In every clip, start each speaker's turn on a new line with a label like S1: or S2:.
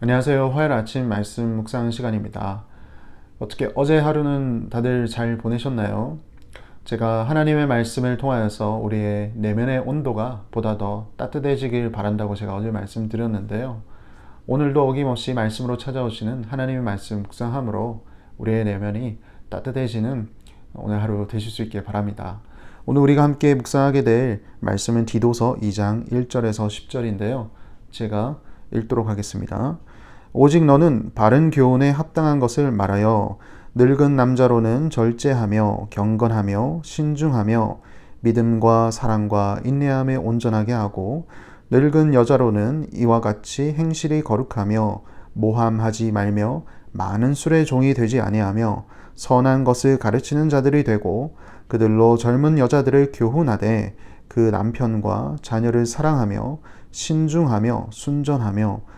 S1: 안녕하세요. 화요일 아침 말씀 묵상 시간입니다. 어떻게 어제 하루는 다들 잘 보내셨나요? 제가 하나님의 말씀을 통하여서 우리의 내면의 온도가 보다 더 따뜻해지길 바란다고 제가 어제 말씀드렸는데요. 오늘도 어김없이 말씀으로 찾아오시는 하나님의 말씀 묵상함으로 우리의 내면이 따뜻해지는 오늘 하루 되실 수 있길 바랍니다. 오늘 우리가 함께 묵상하게 될 말씀은 디도서 2장 1절에서 10절인데요. 제가 읽도록 하겠습니다. 오직 너는 바른 교훈에 합당한 것을 말하여 늙은 남자로는 절제하며 경건하며 신중하며 믿음과 사랑과 인내함에 온전하게 하고 늙은 여자로는 이와 같이 행실이 거룩하며 모함하지 말며 많은 술의 종이 되지 아니하며 선한 것을 가르치는 자들이 되고 그들로 젊은 여자들을 교훈하되 그 남편과 자녀를 사랑하며 신중하며 순전하며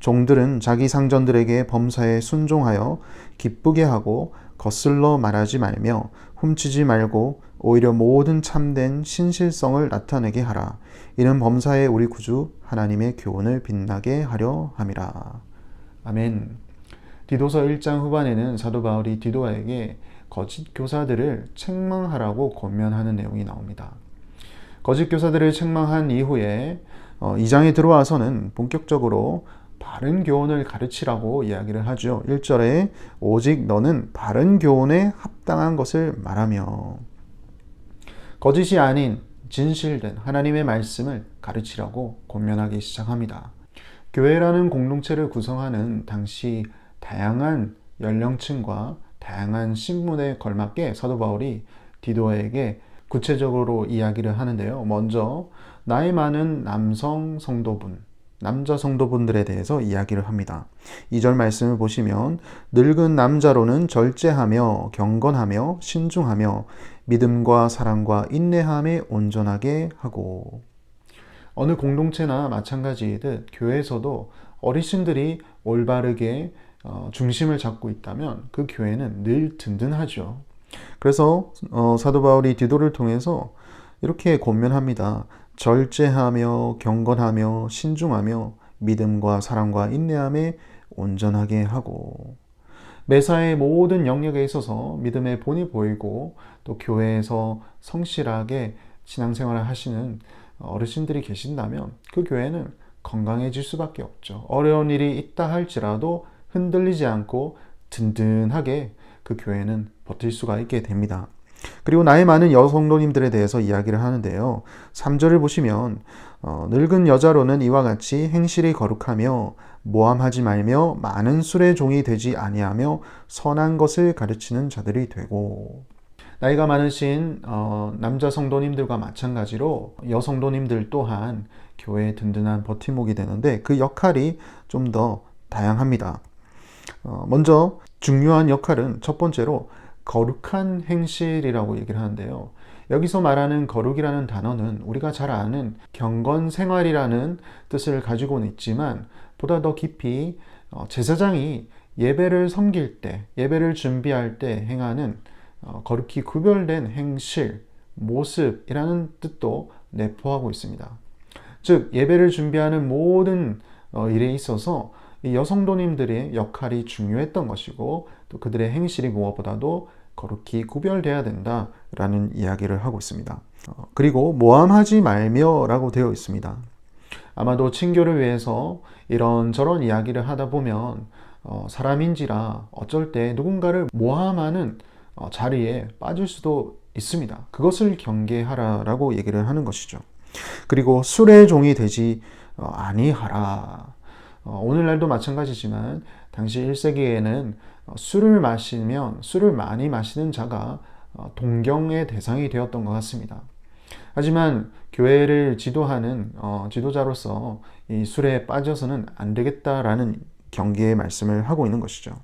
S1: 종들은 자기 상전들에게 범사에 순종하여 기쁘게 하고 거슬러 말하지 말며 훔치지 말고 오히려 모든 참된 신실성을 나타내게 하라. 이는 범사에 우리 구주 하나님의 교훈을 빛나게 하려 함이라. 아멘. 디도서 1장 후반에는 사도 바울이 디도아에게 거짓 교사들을 책망하라고 권면하는 내용이 나옵니다. 거짓 교사들을 책망한 이후에 2장에 어, 들어와서는 본격적으로 바른 교훈을 가르치라고 이야기를 하죠. 1절에 오직 너는 바른 교훈에 합당한 것을 말하며 거짓이 아닌 진실된 하나님의 말씀을 가르치라고 권면하기 시작합니다. 교회라는 공동체를 구성하는 당시 다양한 연령층과 다양한 신분에 걸맞게 사도 바울이 디도에게 구체적으로 이야기를 하는데요. 먼저 나이 많은 남성 성도분, 남자 성도분들에 대해서 이야기를 합니다. 2절 말씀을 보시면 늙은 남자로는 절제하며 경건하며 신중하며 믿음과 사랑과 인내함에 온전하게 하고 어느 공동체나 마찬가지이듯 교회에서도 어르신들이 올바르게 어, 중심을 잡고 있다면 그 교회는 늘 든든하죠. 그래서 어, 사도 바울이 디도를 통해서 이렇게 권면합니다. 절제하며 경건하며 신중하며 믿음과 사랑과 인내함에 온전하게 하고 매사의 모든 영역에 있어서 믿음의 본이 보이고 또 교회에서 성실하게 신앙생활을 하시는 어르신들이 계신다면 그 교회는 건강해질 수밖에 없죠. 어려운 일이 있다 할지라도 흔들리지 않고 든든하게 그 교회는 버틸 수가 있게 됩니다. 그리고 나이 많은 여성도님들에 대해서 이야기를 하는데요. 3절을 보시면 어, 늙은 여자로는 이와 같이 행실이 거룩하며 모함하지 말며 많은 술의 종이 되지 아니하며 선한 것을 가르치는 자들이 되고 나이가 많으신 어, 남자 성도님들과 마찬가지로 여성도님들 또한 교회의 든든한 버팀목이 되는데 그 역할이 좀 더 다양합니다. 어, 먼저 중요한 역할은 첫 번째로 거룩한 행실이라고 얘기를 하는데요. 여기서 말하는 거룩이라는 단어는 우리가 잘 아는 경건 생활이라는 뜻을 가지고는 있지만 보다 더 깊이 어, 제사장이 예배를 섬길 때, 예배를 준비할 때 행하는 어, 거룩히 구별된 행실, 모습이라는 뜻도 내포하고 있습니다. 즉, 예배를 준비하는 모든 어, 일에 있어서 여성도님들의 역할이 중요했던 것이고 또 그들의 행실이 무엇보다도 거룩히 구별돼야 된다라는 이야기를 하고 있습니다. 어, 그리고 모함하지 말며라고 되어 있습니다. 아마도 친교를 위해서 이런저런 이야기를 하다 보면 어, 사람인지라 어쩔 때 누군가를 모함하는 어, 자리에 빠질 수도 있습니다. 그것을 경계하라라고 얘기를 하는 것이죠. 그리고 술의 종이 되지 아니하라. 오늘날도 마찬가지지만 당시 1세기에는 어, 술을 마시면 술을 많이 마시는 자가 어, 동경의 대상이 되었던 것 같습니다. 하지만 교회를 지도하는 어, 지도자로서 이 술에 빠져서는 안 되겠다라는 경계의 말씀을 하고 있는 것이죠.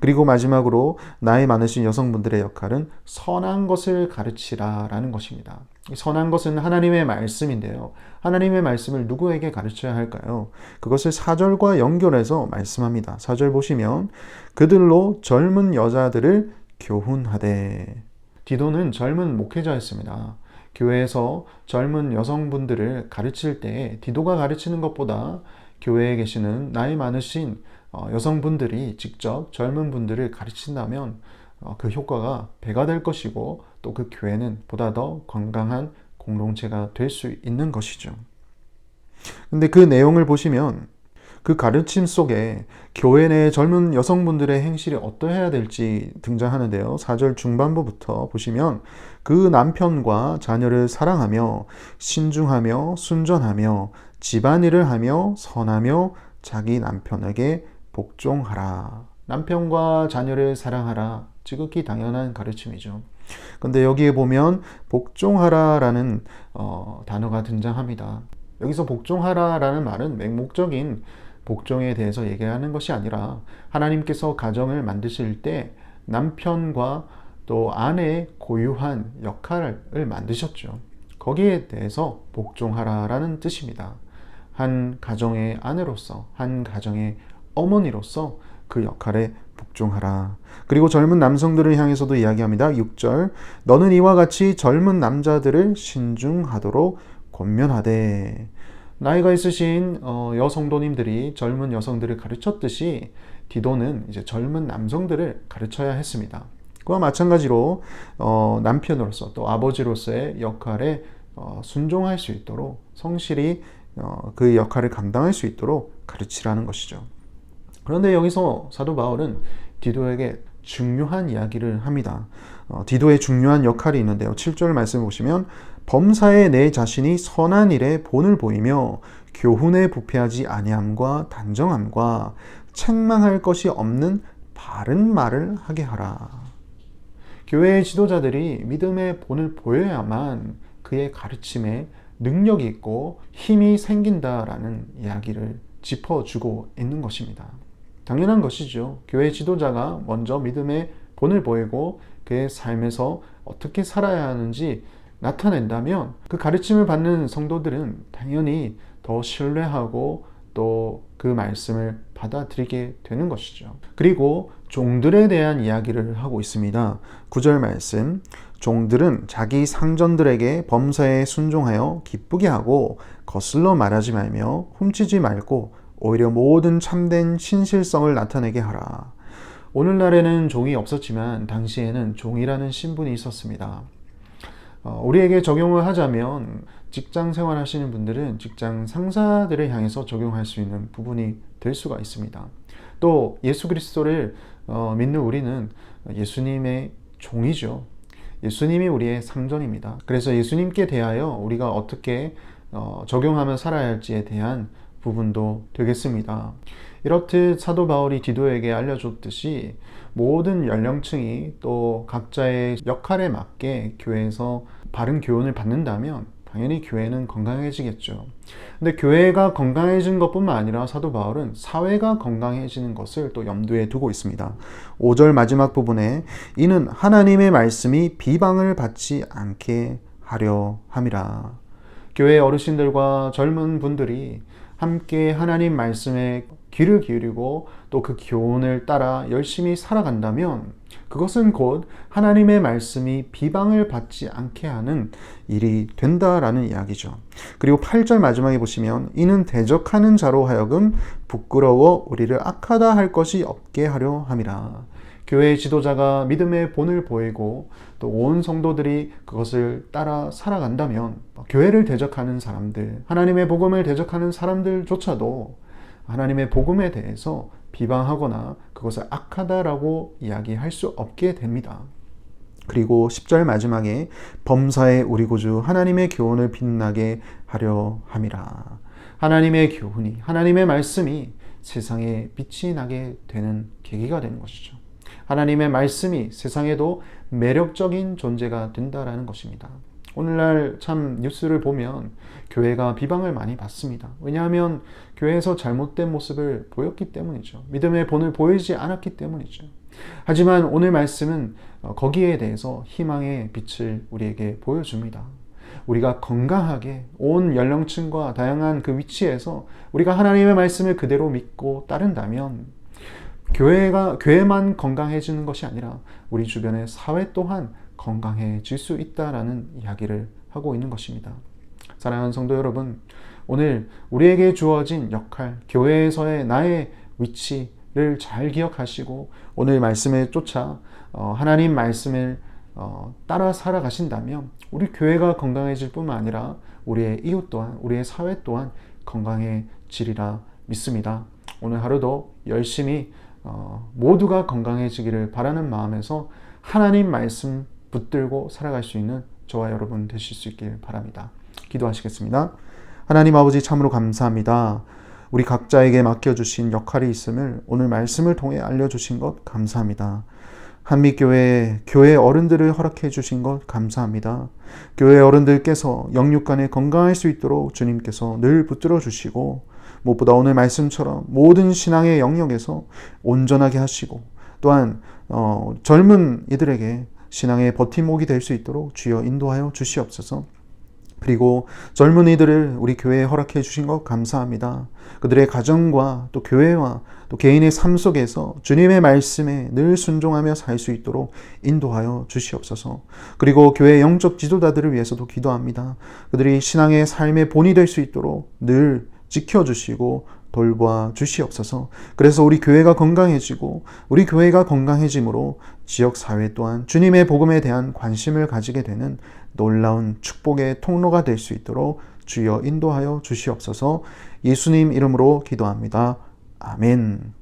S1: 그리고 마지막으로 나이 많으신 여성분들의 역할은 선한 것을 가르치라라는 것입니다. 이 선한 것은 하나님의 말씀인데요. 하나님의 말씀을 누구에게 가르쳐야 할까요? 그것을 사절과 연결해서 말씀합니다. 사절 보시면 그들로 젊은 여자들을 교훈하되 디도는 젊은 목회자였습니다. 교회에서 젊은 여성분들을 가르칠 때 디도가 가르치는 것보다 교회에 계시는 나이 많으신 어, 여성분들이 직접 젊은 분들을 가르친다면 어, 그 효과가 배가 될 것이고 또 그 교회는 보다 더 건강한 공동체가 될 수 있는 것이죠. 근데 그 내용을 보시면 그 가르침 속에 교회 내 젊은 여성분들의 행실이 어떠해야 될지 등장하는데요. 4절 중반부부터 보시면 그 남편과 자녀를 사랑하며 신중하며 순전하며 집안일을 하며 선하며 자기 남편에게 복종하라. 남편과 자녀를 사랑하라. 지극히 당연한 가르침이죠. 근데 여기에 보면 복종하라라는 어, 단어가 등장합니다. 여기서 복종하라라는 말은 맹목적인 복종에 대해서 얘기하는 것이 아니라 하나님께서 가정을 만드실 때 남편과 또 아내의 고유한 역할을 만드셨죠. 거기에 대해서 복종하라라는 뜻입니다. 한 가정의 아내로서, 한 가정의 어머니로서 그 역할에 복종하라. 그리고 젊은 남성들을 향해서도 이야기합니다. 6절. 너는 이와 같이 젊은 남자들을 신중하도록 권면하되. 나이가 있으신 어, 여성도님들이 젊은 여성들을 가르쳤듯이 디도는 이제 젊은 남성들을 가르쳐야 했습니다. 그와 마찬가지로 어, 남편으로서 또 아버지로서의 역할에 어, 순종할 수 있도록 성실히 어, 그 역할을 감당할 수 있도록 가르치라는 것이죠. 그런데 여기서 사도 바울은 디도에게 중요한 이야기를 합니다. 어, 디도의 중요한 역할이 있는데요. 7절 말씀을 보시면 범사에 내 자신이 선한 일에 본을 보이며 교훈에 부패하지 아니함과 단정함과 책망할 것이 없는 바른 말을 하게 하라. 교회의 지도자들이 믿음의 본을 보여야만 그의 가르침에 능력이 있고 힘이 생긴다라는 이야기를 짚어주고 있는 것입니다. 당연한 것이죠. 교회 지도자가 먼저 믿음의 본을 보이고 그의 삶에서 어떻게 살아야 하는지 나타낸다면 그 가르침을 받는 성도들은 당연히 더 신뢰하고 또 그 말씀을 받아들이게 되는 것이죠. 그리고 종들에 대한 이야기를 하고 있습니다. 9절 말씀. 종들은 자기 상전들에게 범사에 순종하여 기쁘게 하고 거슬러 말하지 말며 훔치지 말고 오히려 모든 참된 신실성을 나타내게 하라. 오늘날에는 종이 없었지만 당시에는 종이라는 신분이 있었습니다. 어, 우리에게 적용을 하자면 직장 생활 하시는 분들은 직장 상사들을 향해서 적용할 수 있는 부분이 될 수가 있습니다. 또 예수 그리스도를 어, 믿는 우리는 예수님의 종이죠. 예수님이 우리의 상전입니다. 그래서 예수님께 대하여 우리가 어떻게 어, 적용하면 살아야 할지에 대한 부분도 되겠습니다. 이렇듯 사도 바울이 디도에게 알려줬듯이 모든 연령층이 또 각자의 역할에 맞게 교회에서 바른 교훈을 받는다면 당연히 교회는 건강해지겠죠. 근데 교회가 건강해진 것뿐만 아니라 사도 바울은 사회가 건강해지는 것을 또 염두에 두고 있습니다. 5절 마지막 부분에 이는 하나님의 말씀이 비방을 받지 않게 하려 함이라. 교회 어르신들과 젊은 분들이 함께 하나님 말씀에 귀를 기울이고 또 그 교훈을 따라 열심히 살아간다면 그것은 곧 하나님의 말씀이 비방을 받지 않게 하는 일이 된다라는 이야기죠. 그리고 8절 마지막에 보시면 이는 대적하는 자로 하여금 부끄러워 우리를 악하다 할 것이 없게 하려 함이라. 교회 지도자가 믿음의 본을 보이고 또 온 성도들이 그것을 따라 살아간다면 교회를 대적하는 사람들, 하나님의 복음을 대적하는 사람들조차도 하나님의 복음에 대해서 비방하거나 그것을 악하다라고 이야기할 수 없게 됩니다. 그리고 10절 마지막에 범사의 우리 구주 하나님의 교훈을 빛나게 하려 함이라. 하나님의 교훈이, 하나님의 말씀이 세상에 빛이 나게 되는 계기가 되는 것이죠. 하나님의 말씀이 세상에도 매력적인 존재가 된다라는 것입니다. 오늘날 참 뉴스를 보면 교회가 비방을 많이 받습니다. 왜냐하면 교회에서 잘못된 모습을 보였기 때문이죠. 믿음의 본을 보이지 않았기 때문이죠. 하지만 오늘 말씀은 어, 거기에 대해서 희망의 빛을 우리에게 보여줍니다. 우리가 건강하게 온 연령층과 다양한 그 위치에서 우리가 하나님의 말씀을 그대로 믿고 따른다면 교회가 교회만 건강해지는 것이 아니라 우리 주변의 사회 또한 건강해질 수 있다라는 이야기를 하고 있는 것입니다. 사랑하는 성도 여러분, 오늘 우리에게 주어진 역할, 교회에서의 나의 위치를 잘 기억하시고 오늘 말씀에 쫓아 어, 하나님 말씀을 어, 따라 살아가신다면 우리 교회가 건강해질 뿐만 아니라 우리의 이웃 또한 우리의 사회 또한 건강해지리라 믿습니다. 오늘 하루도 열심히 어, 모두가 건강해지기를 바라는 마음에서 하나님 말씀 붙들고 살아갈 수 있는 저와 여러분 되실 수 있길 바랍니다. 기도하시겠습니다. 하나님 아버지 참으로 감사합니다. 우리 각자에게 맡겨주신 역할이 있음을 오늘 말씀을 통해 알려주신 것 감사합니다. 한미교회 교회 어른들을 허락해 주신 것 감사합니다. 교회 어른들께서 영육 간에 건강할 수 있도록 주님께서 늘 붙들어 주시고 무엇보다 오늘 말씀처럼 모든 신앙의 영역에서 온전하게 하시고 또한 어, 젊은 이들에게 신앙의 버팀목이 될 수 있도록 주여 인도하여 주시옵소서. 그리고 젊은 이들을 우리 교회에 허락해 주신 것 감사합니다. 그들의 가정과 또 교회와 또 개인의 삶 속에서 주님의 말씀에 늘 순종하며 살 수 있도록 인도하여 주시옵소서. 그리고 교회 영적 지도자들을 위해서도 기도합니다. 그들이 신앙의 삶의 본이 될 수 있도록 늘 지켜주시고 돌봐 주시옵소서. 그래서 우리 교회가 건강해지고 우리 교회가 건강해짐으로 지역 사회 또한 주님의 복음에 대한 관심을 가지게 되는 놀라운 축복의 통로가 될 수 있도록 주여 인도하여 주시옵소서. 예수님 이름으로 기도합니다. 아멘.